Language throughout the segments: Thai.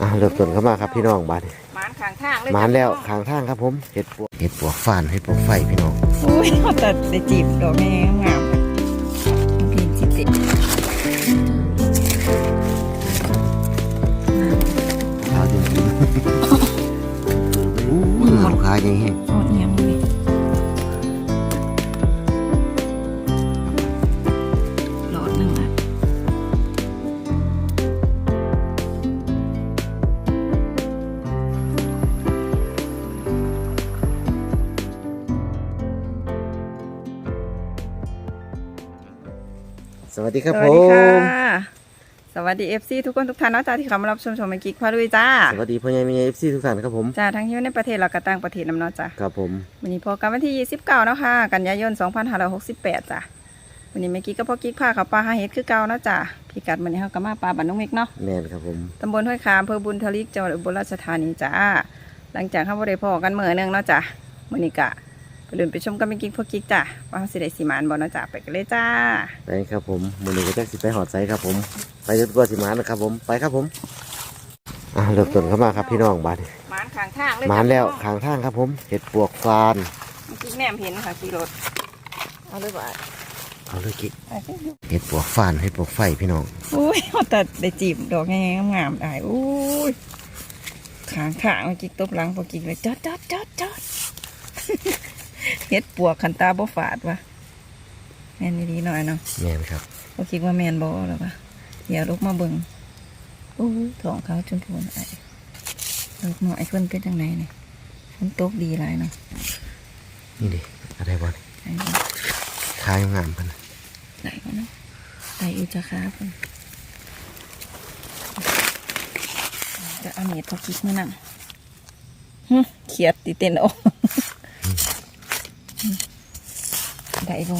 อะเริ่มต้นเข้ามาครับพี่น้องบ้านนี้หมานข้างทางเลยหมานแล้วข้างทางครับผมเห็ดปวกเห็ดปวกฟานเห็ดปวกไฟพี่น้องอุ้ยเขาแต่ได้จีบดอกแง่งามๆพีนจิตติขาวจริงๆอู้หาวขาวยังไงโอดยังเลย วัสดีครับสผวัสดีค่ะ ม สวัสดีเอฟซีทุกคนทุกท่านนะจ้าที่เข้ามารับชมชมเมกิกพาด้วยจ้า สวัสดีพ่อใหญ่แม่ใหญ่เอฟซีทุกท่านครับผม จ้าทั้งที่อยู่ในประเทศเราก็ต่างประเทศนำเนาะจ้าครับผม วันนี้พบกันวันที่ 29เนาะค่ะ กันยายน 2568 จ้ะวันนี้เมื่อกี้ก็พ่อกิ๊กพาเขาปลาหาเห็ดคือเก่าเนาะจ้ะพิกัดวันนี้เขาก็มาปลาบันน้องเมกเนาะแน่นครับผม ตำบลห้วยคามอำเภอบุญทลิกจังหวัดอุบลราชธานีจ้า หลังจากเขาบริพอกันเมื่อนึงเนาะจ้ะวันนี้กะ ไปเดินไปชมกันเมื่อกี้พ่อกิ๊กจ้ะว่าเขาสิได้สีมานบ่เนาะจ้ะไปกันเลยจ้าไปครับผมมื้อนี้ก็จักสิไปหอดไซครับผม ไปจนกว่าสิมานะครับผมไปครับผมอะเริ่มต้นเข้ามาครับพี่น้องบ้านนี้หมานข้างทางเลยหมานแล้วข้างทางครับผมเห็ดปวกฟานเมื่อกี้แนมเห็นค่ะขี่รถเอาเลยบ่าเอาเลยกิ๊กไปสิเห็ดปวกฟานเห็ดปวกไฟพี่น้องอุ้ยเขาแต่ได้จีบดอกแง่งามๆได้อุ้ยขางขางเมื่อกี้ตบหลังพ่อกิ๊กเลยจอดจอดจอดจอด เฮ็ดปวกขันตาบ่ฝาดวะแม่นดีๆหน่อยเนาะแม่นครับบ่คิดว่าแม่นบ่หรอวะอย่าลุกมาเบิ่งโอ้ยท้องเขาจนพูนไอ้ลูกหน่อยเพิ่นเป็นจังไดนี่ฝนตกดีหลายเนาะนี่ดิอะไรบ้างไอ้บ่ขายงามพันน่ะได้บ่เนาะได้อยู่จ้ะค่ะเพิ่นจะเอาเน็ตพอคิดมื้อนั้นหึเขียดติเต้นออก ได้บ่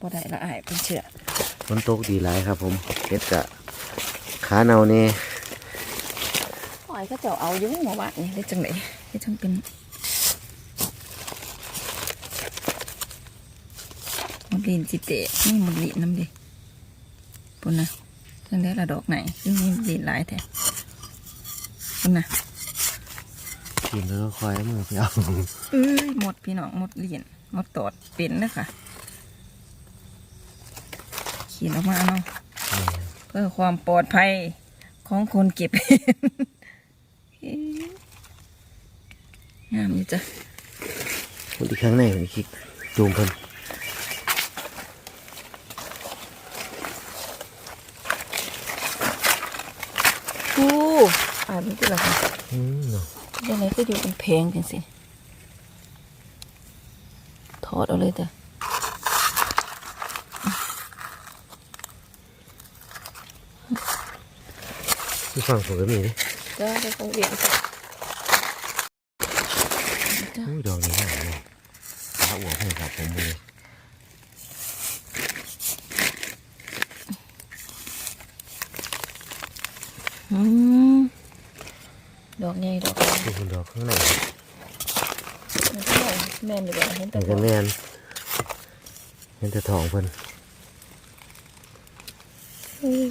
บ่ได้ละอายเป็นเชื่อฝนตกดีหลายครับ ผมเห็ดกะขาเนาเนี่ยปล่อยก็เจ้าเอาอยู่หมู่บ้านนี่ได้จังไดได้จังเป็นหมดลีนสิเตะนี่หมดลีนน้ำดิปุ่นนะจังได้ละดอกไหนซึ่งมีหมดลีนหลายแท้ปุ่นนะกินแล้วก็คอยเอามือไปเอาเอ้ยหมดพี่น้องหมดลีนห มดตอดเป็นเลยค่ะ ขีดออกมาเนาะเพื่อความปลอดภัยของคนเก็บเฮ้ยงามอยู่จ้ะคนที่ข้างในคนคิกจูงเพิ่นอู้อ่านนี่คืออะไรอืมเนาะยังไงก็อยู่เป็นเพลงกันสิถ อดเอาเลยจ้ะที่ฟังผมก็มีดิจ้าได้ของเรียนจ้ะอุ้ยดอกนี้งามเลยขาอ้วนให้ครับผมเลยอืมดอกใหญ่ดอกใหญ่ดูคุณดอกข้างในมันก็ใหญ่ แม่นอยู่บ่เห็นแต่เห็นกันแน่นเห็นแต่ทองเพิ่นอืม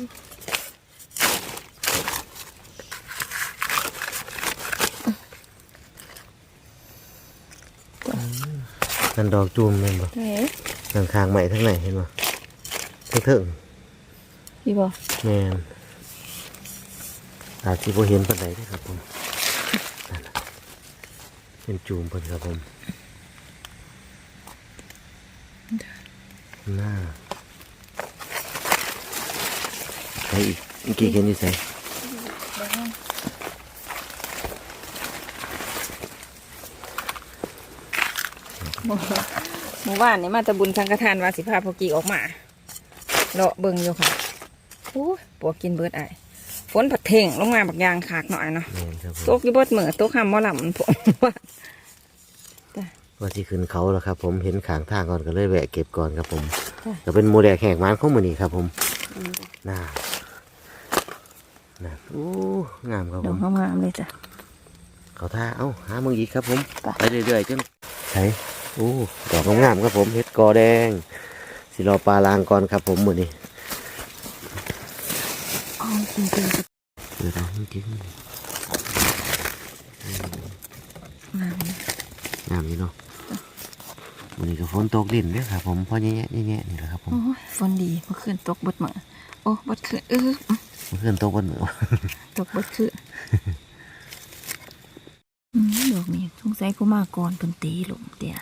นั่นดอกจูมเลยบ่ไหนข้างข้างๆใหม่ทั้งไหนเห็นบ่ทั้งเถิงพี่บ่แม่นอาจสิบ่เห็นปานใดเด้อครับผมนั่นน่ะเป็นจูมเพิ่นครับผมห น้าใส่อีกเมื่อกี้เห็นอยู่ใส่หมู่บ้านนี่มาแตะบุญสังฆทานวาสิพาพอกีออกมาเลาะเบิ่งอยู่ค่ะโอ้ยปวกกินเบิดไอายฝนผัดเท่งลงมาบักยางขากหน่อยเนาะแม่นครับผตมกอยู่เบิดมือตกคำว่าลำมันผมว่า ว่าที่ขึ้นเขาแล้วครับ ผมเห็นขางทางก่อนก็เลยแวะเก็บก่อนครับผมจ้ะก็เป็นหมูแดกแหกมันของมือนี้ครับ ผมน่าน่าโอ้งามครับดผอกม งามๆเลยจ้ะ เขาท่าเอ้าหามึงอีกครับผมไป ไปเรื่อยๆจนใช่โอ้ดอกงามๆครับผมเห็ดกอแดง สิรอปลาลางก่อนครับผมมือนี้อ๋อจริงเดี๋ยวดอกจริงงามงามนี่เนาะ วันนี้ก็ฝนตกลิ่นเด้วยครับผมเพราะแง่ๆแง่ๆนี่แหละครับผมโอ้ยฝนดีเมื่อคืนตกเบดมาโอ้เบดคืนเออเมื่อคืนตกบนหมูตกเบดคืนอืมดอกนี้สงสัยผู้มาก่อนเป็นตีหลงเตี้ย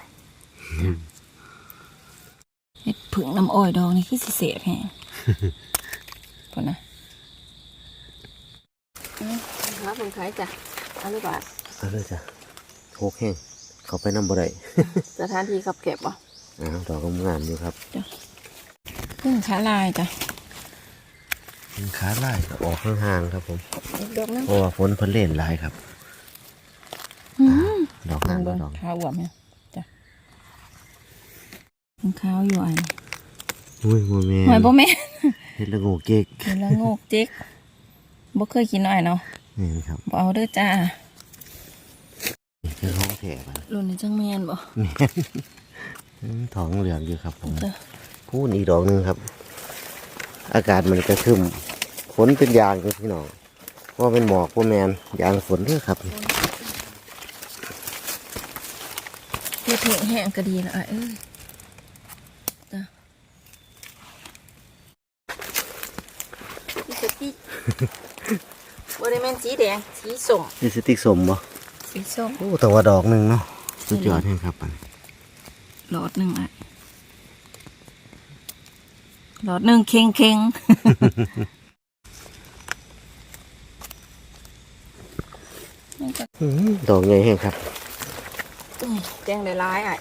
เฮ็ดผึ่งน้ำอ้อยดอกนี่คือสิเสียแฮงพอนะครับผมขายจ้ะอนุบาทเอาเลยจ้ะโคกแห้ง เขาไปน้ำบ่ได้สถานที่ขับเก็บวะอ้าวดอกงามๆอยู่ครับพึ่งขาลายจ้ะขาไล่ก็ออกห่างๆครับผมอีกดอกนึงเพราะว่าฝนเพิ่นเล่นหลายครับอืมดอกเบิ่งางมเบิ่งดอกขาวอวบเนี่ยจ้ะเป็นขาวอยู่อันอุ้ยโมเมหอยบ่แม่นเฮ็ดละโงูเก๊กกินแล้วโงกเจ๊กบ่เคยกินหน่อยเนาะนี่ครับบ่เอาเด้อจ้านี่ คือห้องแถบรุ่นนี้จังแม่นบ่ท้องเหลืองอยู่ครับผมจ้ะพูนอีกดอกหนึงครับ อากาศมันก็ครึมฝนเป็นยางครับพี่น้องว่าเป็นหมอกว่าแมนยางฝนเด้อครับเฮ็ดแห้งๆก็ดีละอ้ายเอ้ยจ้ะนี่สติบ่ได้แม่นสีแดง สีส้มนี่สติ๊กสมบ่ สีส้มโอ้แต่ว่าดอกหนึ่งเนาะสุดยอดแห่งครับอันหลอดหนึงอะหลอดหนึงเค็งๆมันจะอื้อหือดอกใหญ่แห่งครับอุ้ยแดงหลายๆอะ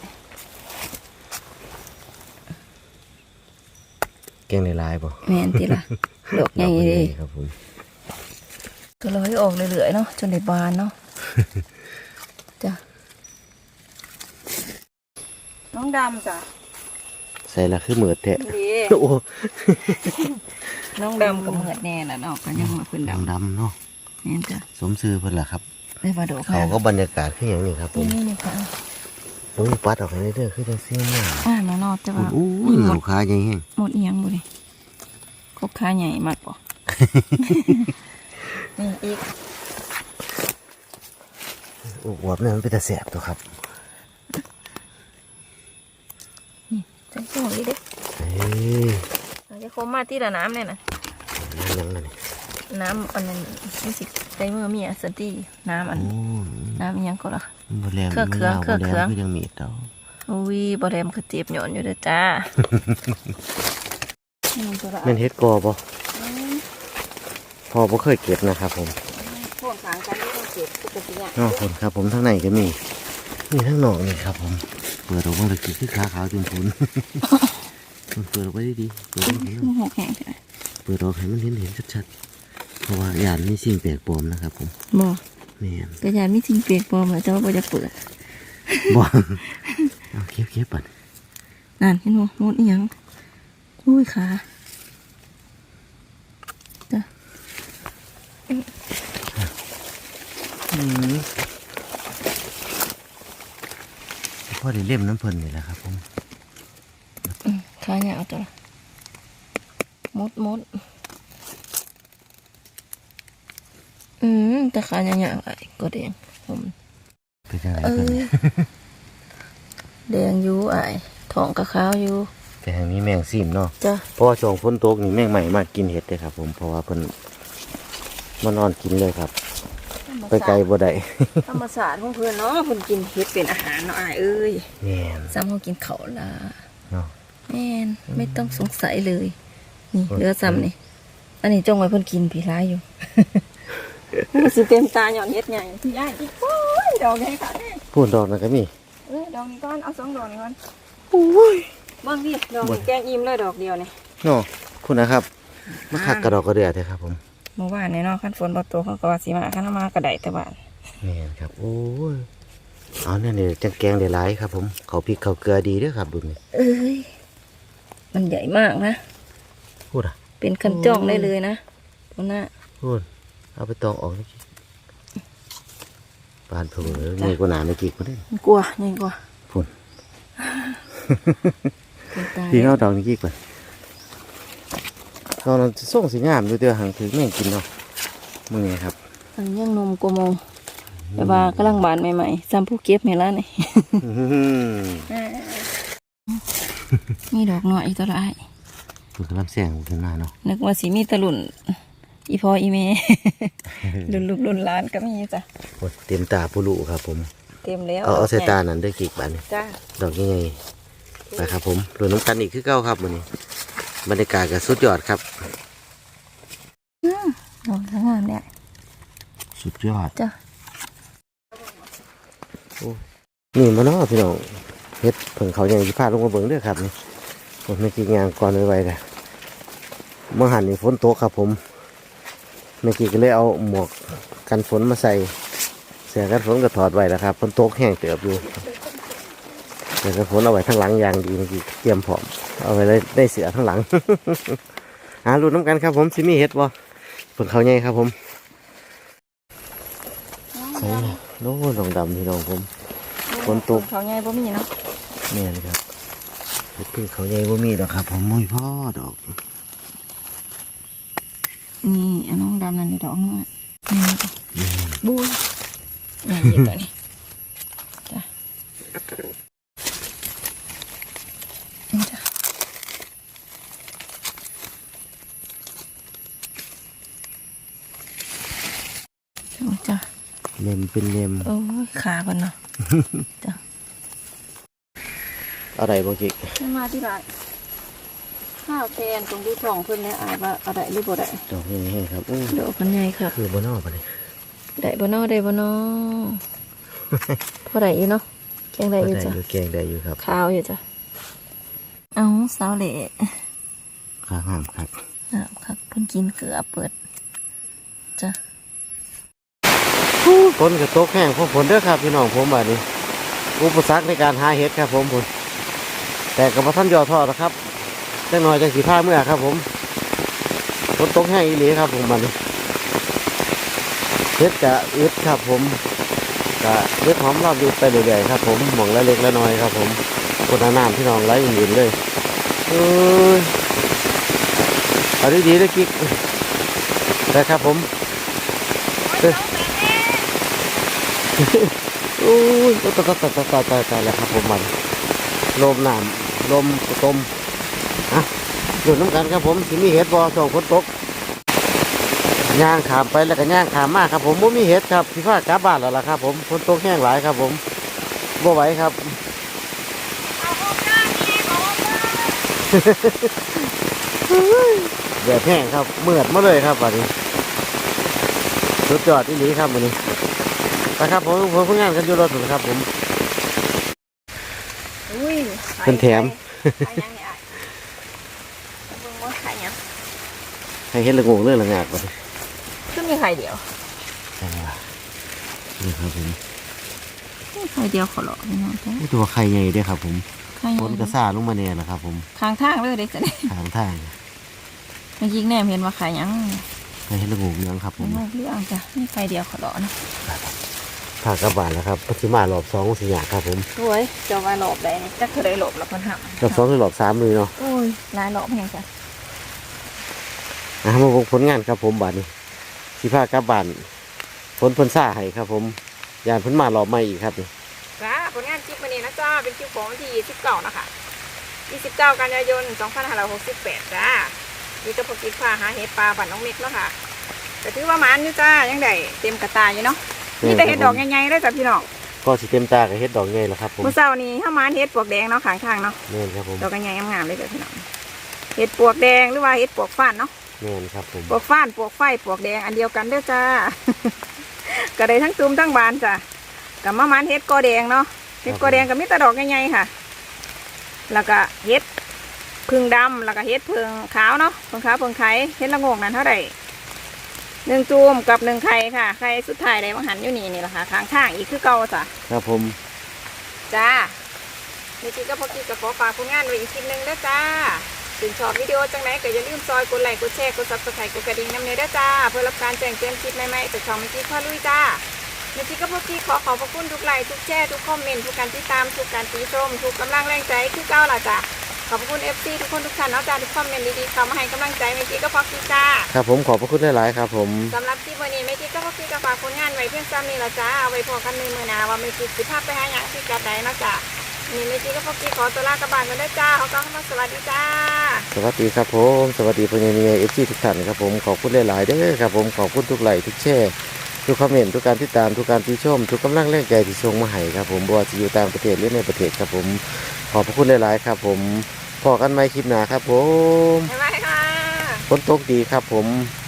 แกงในลายบ่แม่นติล่ะดอกใหญ่ดอกเด้ครับผมก็ร้อยออกเรื่อยๆเนาะจนได้บานเนาะจ้ะ องดำจ้ะใส่ละคือเหมือดแท้ดีโอ้น้องดำกับเหมือดแน่น่ะเนาะก็ยังมาเป็นดำดำดำๆเนาะแม่นจ้ะสมซื้อเพิ่นล่ะครับได้มาดอกเขาก็บรรยากาศคืออย่างนี้ครับผนี่มนี่นี่ค่ะโอ้ยปัดออกไปเรื่อยๆคือจังซี่มากอ่าแน่นอนจ้ะว่าโอ้ยหหมมูดขาใหญ่แห้งหมดเอียงบ่ดิคบค้าใหญ่มากบ่นี่อีกโอ้อวบเนี่ยมันเป็นตะแสบตัวครับ ใจส่งอีกเด้เฮ้ยเราจะคมมาที่ละน้ำเนี่ยนะนั่นยังนั่นนี่น้ำอันนั้นนี่สิใจเมื่อมีอะสตีน้ำอันโอ้ยน้ำอิหยังก็ละมันบ่แรงเครื่องเครื่องมันเครื่องบ่เครื่องแคือยังมีดดอกอุ้ยบอแรมคือเจ็บหย่อนอยู่เด้อจ้านี่มันตัวละแม่นเฮ็ดกอบ่พอบ่เคยเก็บนะครับผม พวกขางกันนี่มันเจ็บปกติอะนอกคนครับผมทั้งในก็มี มีทั้งนอกนี่ครับผม เปิดออกมาเลยคือขาขาวจุนพุนมันเปิดออกไปดีๆเปิดออกให้มันหกแห้งใช่ไหมเปิดออกให้มันเห็นเห็นชัดๆ เพราะว่าย่านมีสิ่งแปลกปลอมนะครับผมบ่แม่นกระยานไม่จริงเปียกปลอมเหรอจ้าว่าจะเปิดบ่เอาเก็บเก็บปัดนั่นเห็นบ่มดอีหยังอุ้ยขาจ้ะ พ่อได้เล่มน้ำเพลินนี่แหละครับผมอืมขาเนี่ยเอาตัวละมดมดอืมแต่ขาเนี่ยเนี่ยอะไรก็แดงผมเป็นจังไรเอกันอแดงอยู่ไอ้ายท้องกระขาวอยู่แต่ทางนี้แมงซิมเนาะจ้ะเพราะว่าช่วงฝนตกนี่แมงใหม่มากกินเห็ดเลยครับ ผมเพราะว่าเพิ่นมานอนกินเลยครับ ไปไกลบ่ได้ธรรมศาสตร์ของเพื่อนเนาะเพิ่นกินเห็ดเป็นอาหารเนาะอ้ายเอ้ยแม่นซ้ำเขากินเขาวละเนาะแม่นไม่ต้องสงสัยเลย นี่เหลือซ้ำนี่อันนี้จงไว้เพิ่นกินผีร้ายอยู่มันสิเต็มตาหย่อนเฮ็ดใหญ่พี่อ้ายอีกโอ้ยดอกใหญ่ค่ะแม่พูดดอกนั่นก็มีเอ้ยดอกนี้ก่อนเอาสองดอกนี้ก่อนโอ้ยเบิ่งดิดอกนี้แกงอิ่มเลยดอกเดียวนี่เนาะคุณนะครับมาคักกระดอกกระเดือเถอะครับผม เมื่อวานเนี่ยเนาะคันฝนบ่ตกเขาก็ว่าสิมาคันมากระไดแต่ว่าแม่นครับ โอ้ยเอาเนี่ยเดี๋ยวจังแกงได้หลายครับ ผมเขาพริกเขาเกลือดีเด้อครับบุญนี่เอ้ยมันใหญ่มากนะ พูดอะ เป็นคันจ้องได้เลยนะตรงหน้า พูดเอาไปตองออกนี่ปานเผื่อมีกว่าหนาไม่กี่คนเด้มันกลัวใหญ่กว่าพูด เป็นตายพี่เอาดอกนี้กี่ก่อน เราเราจะส่งสีงามดูเดียวหางถือแม่งกินเนาะมึงไงครับอันยังหนมกว่าโมงแต่ว่ากำลังบานใหม่ๆซ้ำผู้เก็บแม่ละนี่อื้อหือมีดอกน้อยอีกตัวละอ้ายมันกำลังแสงขึ้นมาเนาะนึกว่าสิมีแตะลุ่นอีพออีเมรุ่นลูกรุ่นหลานก็มีจ้ะโอ้ยเต็มตาผู้ลูครับ ผม เต็มแล้วเอาเอาใส่ตานั่นด้วยกิกบัดนจ้าดอกยังไงไปครับผมรวน้ำกันอีกคือเก้าครับวันนี้ บรรยากาศก็สุดยอดครับดอกทั้งงามเนี่ยสุดยอดจ้ะนี่มาเนาะพี่น้องเฮ็ดเพิ่งเขาใหญ่ที่พาลงมาเบิ่งเด้วยครับนี่ผมไม่กี่งานก่อนไว้ๆกันเมื่อหันนี่ฝนตกครับผมเมื่อกี้ก็เลยเอาหมวกกันฝนมาใส่เสื้อกันฝนก็ถอดไว้แล้วครับฝนตกแห้งเติบอยู่ เสื้อกันฝนเอาไว้ข้างหลังอย่างดีเมื่อกี้เตรียมพร้อมเอาไว้ได้ได้เสือข้างหลังหาลุ้นน้ำกันครับผมซิมีเฮ็ดบ่เพิ่งเขาใหญ่ครับผมใส่โน้ดองดำพี่น้องผมฝนตกเขาใหญ่บ่มีเนาะแม่นครับเฮ็ดเพิ่งเขาใหญ่บ่มีดอกครับ ผมมุ้ยพ่อดอกนี่อันน้องดำนั่นนี่ดอกนึงอะนี่บูยนี่หยิบตัวนี้จ้ะนี่จ้ะโอ้จ้ะ เล็มเป็นเล็มโอ้ยขาบันเนาะจ้ะอะไรบ่กิกขึ้นมาที่ไรข้าวแทนตรงที่ท้องเพิ่นเนี่ยอายว่าอะไรหรือบ่ได้ดอกใหญ่ๆครับอู้ดอกมันใหญ่ค่ะคือบ่นอปะนี่ได้บ่เนาะได้บ่เนาะพอได้อยู่เนาะแกงได้ก็อยู่ได้จ้ะอยู่แกงได้อยู่ครับขาวอยู่จ้ะเอาสาวเหล่ข้างห้ามครับอะครับเพิ่นกินเกลือเปิดจ้ะ ฝนก็ตกแห้งเพราะฝนเด้อครับพี่น้องผมบัดนี้ อุปสรรคในการหาเห็ดครับผมผมแต่ก็บ่ทันยอท้อนะครับจังหน่อยจังสิพาเมื่อครับ ผมฝนตกแห้งอีหลีครับ ผมบันี้เห็ดกะอึดครับ ผมกะเห็ดหอมรอบดีไปเรื่อยๆครับ ผมหม่องละเล็กละน้อยครับ ผมคนอาน้ำพี่น้องไหลอื่นเลยเอ้ยเอาดีๆเลยกิ๊กได้ครับผมโอ้ย ตายตายตายตายตายตายตายแล้วครับผมมันลมหน้ำลมต้มฮะดูน้ำกันครับผมสิมีเห็ดบ่ช่วงฝนตกย่างขามไปแล้วก็ย่างขามมากครับผมบ่มีเห็ดครับพี่ฟ้ากลับบ้านแล้วล่ะครับ ผมฝนตกแห้งหลายครับผมบ่ไหวครับแดดแห้งครับเมือดมาเลยครับวันนี้สุดยอดที่นี้ครับวันนี้ ไปครับผมผมเพิ่งงานกันอยู่รถถูกครับผม อุ้ยเพิ่นแถมขายยังเนี่ยเบิ่งว่าขายยังให้เห็ดละงงเรื่องละงากก่อนคือมีไข่เดียวนี่ครับผมมีไข่เดียวขอหลอกนี่เนาะจ้ะนี่ตัวไข่ใหญ่เด้อครับ ผมไข่ฝนกระซ่าลงมาเนี่ยนะครับ ผมข้างทางเลยเด้จ้ะเนี่ยทางทางเมื่อกี้แนมเห็นว่าไข่ยังให้เห็ดละงงเรื่องครับผมเรื่องจ้ะมีไข่เดียวขอหลอกนะ พากลับบ้านแล้วครับปัจจุบันรอบสองสิยากครับผมสวยจะว่าหลบได้นี่จักเคยหลบแล้วเพิ่นหักรอบสองคือรอบสามเลยเนาะโอ้ยหลายหลบแพงจ้ะอะมาบอกผลงานครับผมบ้านนี้สิพากลับบ้านฝนเพิ่นซ่าให้ครับ ผมยานเพิ่นมารอบใหม่อีกครับนี่จ้าผลงานคลิปวันนี้นะจ้าเป็นคลิปของวันที่29นะคะ29กันยายน2568จ้านี่ก็พอกินปลาหาเห็ดปลาบ้านน้องเม็กเนาะค่ะแต่ถือว่าหมันอยู่จ้ายังได้เต็มกระตายอยู่เนาะ มีแต่เห็ดดอกใหญ่ๆเลยจ้ะพี่น้องก็สิเต็มตากับเห็ดดอกใหญ่แล้วครับผมเมื่อเช้านี้ถ้าหมันเห็ดปวกแดงเนาะข้างทางเนาะแม่นครับผมดอกใหญ่ๆงามๆเลยจ้ะพี่น้องเห็ดปวกแดงหรือว่าเห็ดปวกฟ้านเนาะแม่นครับผมปวกฟ้านปวกไฟปวกแดงอันเดียวกันเด้อจ้าก็ได้ทั้งตุ้มทั้งบานจ้ะกับมะมันเฮ็ดกอแดงเนาะเฮ็ดกอแดงกับมิตรดอกใหญ่ๆค่ะ แล้วก็เฮ็ดพึ่งดำแล้วก็เฮ็ดพึ่งขาวเนาะพึ่งขาวพึ่งไข่เฮ็ดละโงกนั้นเท่าไหร่ หนึ่งจูมกับหนึ่งไข่ค่ะ ไข่สุดท้ายได้มาหันอยู่นี่นี่แหละค่ะข้างข้างๆอีกคือเก่าจ้ะครับผม จ้านี่จีก็พอกีก็ขอฝากผลงานไว้อีกคลิปหนึงเด้อจ้าถึงชอบวิดีโอจังไหนก็อย่าลืมซอยกดไลค์กดแชร์กดซับสไครต์กดกระดิ่งน้ำเนยเด้อจ้า เพื่อรับการแจ้งเตือนคลิปใหม่ๆจากช่องเมื่อกี้พ่อลุยจ้าเมื่อกี้ก็พอกีขอขอบพระคุณทุกไลค์ทุกแชร์ทุกคอมเมนต์ทุกการติดตามทุกการตีชมทุกกำลังแรงใจคือเก้าล่ะจ้า ขอบคุณเอฟซีทุกคนทุกท่านเนาะจ้าทุกคอมเมนต์ดีๆเข้ามาให้กำลังใจเมจิก็พอกีจ้าครับผมขอบพระคุณหลายๆครับผมสำหรับที่วันนี้เมจิก็พอกีก็ฝากผลงานไว้เพียงซ้ำนี้ละจ้าเอาไว้พอกันในมือหนาว่าเมจิสิภาพไปหาอย่างที่จัดใดเนาะจ้านี่เมจิก็พอกีขอตัวลากระบาดกันด้วยจ้าเขาก็เข้ามาสวัสดีจ้า สวัสดีครับผมสวัสดีพญานีเอฟซีทุกท่านครับผมขอบคุณหลายๆเด้อครับผมขอบคุณทุกไลค์ทุกแชร์ทุกคอมเมนต์ทุกการติดตามทุกการติชม ทุกกำลังแรงใจที่ส่งมาให้ครับผมบ่ว่าจะอยู่ต่างประเทศหรือในประเทศครับผม ขอบพระคุณหลาย ๆ ครับ ผมพอกันใหม่คลิปหน้าครับ ผมบ๊ายบายค่ะ ฝนตกดีครับผมค